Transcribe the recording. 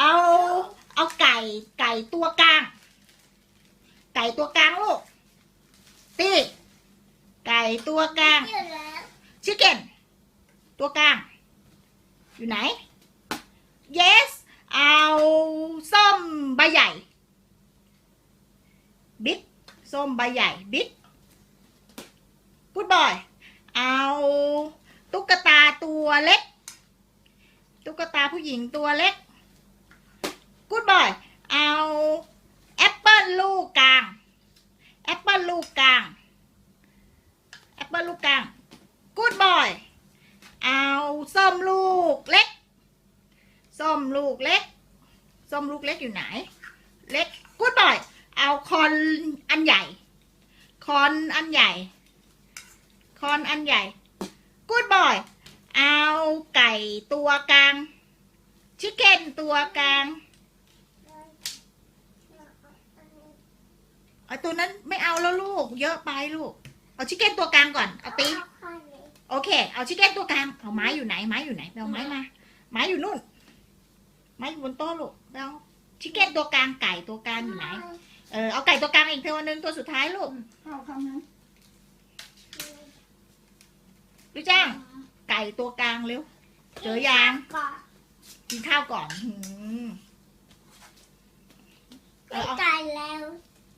เอา เอาไก่ ไก่ตัวกลาง ไก่ตัวกลางลูกตีไก่ตัวกลางชิคเก้นตัวกลาง อยู่ไหน yes เอาส้มใบใหญ่ บิ๊กส้มใบใหญ่ บิ๊กกูดบอย เอาตุ๊กตาตัวเล็ก ตุ๊กตาผู้หญิงตัวเล็ก กูดบอย เอาแอปเปิลลูกกลาง แอปเปิลลูกกลาง แอปเปิลลูกกลาง กูดบอย เอาส้มลูกเล็ก ส้มลูกเล็ก ส้มลูกเล็กอยู่ไหน เล็ก กูดบอย เอาคอนอันใหญ่ คอนอันใหญ่ คอนอันใหญ่ กูดบอย เอาไก่ตัวกลาง ชิคเก้นตัวกลาง เอตัวนั้นไม่เอาแล้วลูก เยอะไปลูก เอาชิคเก้นตัวกลางก่อน เอาตีโอเค เอาชิคเก้นตัวกลาง เอาไม้อยู่ไหน ไม้อยู่ไหนไปเอาไม้มา ไม้อยู่นู่น ไม้อยู่บนโต๊ะลูกไปเอาชิคเก้นตัวกลางไก่ตัวกลางอยู่ไหน เออ เอาไก่ตัวกลางอีกตัวหนึ่งตัวสุดท้ายลูกเอาคำนั้นดูจ้าง ไก่ตัวกลางเร็ว เจอยาง กินข้าวก่อนหืมเออเอาไก่แล้ว